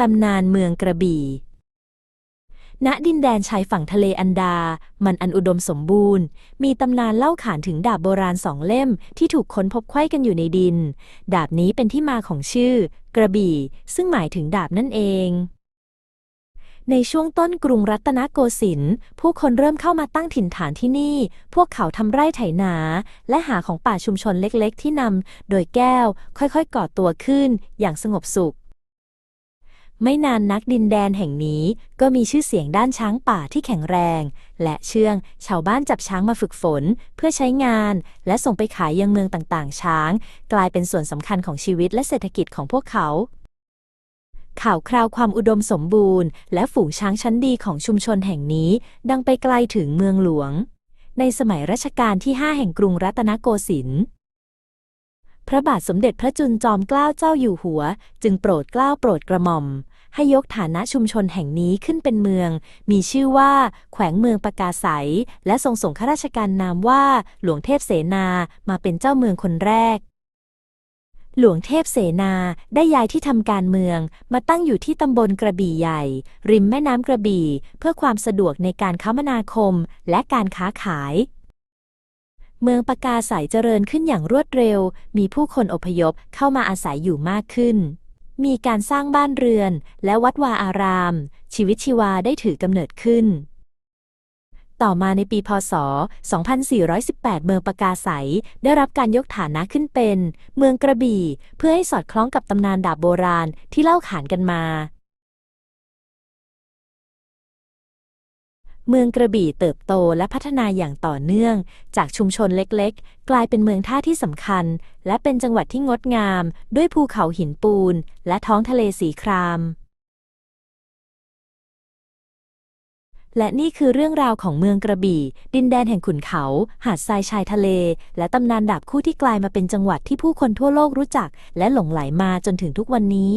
ตำนานเมืองกระบี่ ณ ดินแดนชายฝั่งทะเลอันดา มันอันอุดมสมบูรณ์ มีตำนานเล่าขานถึงดาบโบราณสองเล่มที่ถูกค้นพบไขว้กันอยู่ในดิน ดาบนี้เป็นที่มาของชื่อ กระบี่ ซึ่งหมายถึงดาบนั่นเอง ในช่วงต้นกรุงรัตนโกสินทร์ ผู้คนเริ่มเข้ามาตั้งถิ่นฐานที่นี่ พวกเขาทำไร่ไถนา และหาของป่าชุมชนเล็กๆ ที่นำโดยแก้วค่อยๆ ก่อตัวขึ้นอย่างสงบสุข ไม่นานนักดินแดนแห่งนี้ก็มีชื่อเสียงด้านช้างป่าที่แข็งแรง และเชื่องชาวบ้านจับช้างมาฝึกฝน เพื่อใช้งาน และส่งไปขายยังเมืองต่างๆ ช้าง กลายเป็นส่วนสำคัญของชีวิตและเศรษฐกิจของพวกเขา ข่าวคราวความอุดมสมบูรณ์ และฝูงช้างชั้นดีของชุมชนแห่งนี้ ดังไปไกลถึงเมืองหลวง ในสมัยรัชกาลที่ 5 แห่งกรุงรัตนโกสินทร์ พระบาทสมเด็จพระจุลจอมเกล้าเจ้าอยู่หัว จึงโปรดเกล้าโปรดกระหม่อม ให้ยกฐานะชุมชนแห่งนี้ขึ้นเป็นเมือง มีชื่อว่า แขวงเมืองปากาศัยและทรงส่งข้าราชการนามว่า หลวงเทพเสนามาเป็นเจ้าเมืองคนแรก หลวงเทพเสนาได้ย้ายที่ทำการเมืองมาตั้งอยู่ที่ตำบลกระบี่ใหญ่ ริมแม่น้ำกระบี่ เพื่อความสะดวกในการคมนาคมและการค้าขาย เมืองปากาศัยเจริญขึ้นอย่างรวดเร็ว มีผู้คนอพยพเข้ามาอาศัยอยู่มากขึ้น มีการสร้างบ้านเรือน และวัดวาอาราม ชีวิตชีวาได้ถือกำเนิดขึ้นต่อมาในปีพศ 2418 เมืองปากาศัยได้รับการยกฐานะขึ้นเป็น เมืองกระบี่ เพื่อให้สอดคล้องกับตำนานดาบโบราณที่เล่าขานกันมา เมืองกระบี่เติบโตและพัฒนาอย่างต่อเนื่อง จากชุมชนเล็กๆ กลายเป็นเมืองท่าที่สำคัญ และเป็นจังหวัดที่งดงาม ด้วยภูเขาหินปูน และท้องทะเลสีคราม และนี่คือเรื่องราวของเมืองกระบี่ ดินแดนแห่งขุนเขา หาดทรายชายทะเล และตำนานดาบคู่ที่กลายมาเป็นจังหวัดที่ผู้คนทั่วโลกรู้จัก และหลงไหลมาจนถึงทุกวันนี้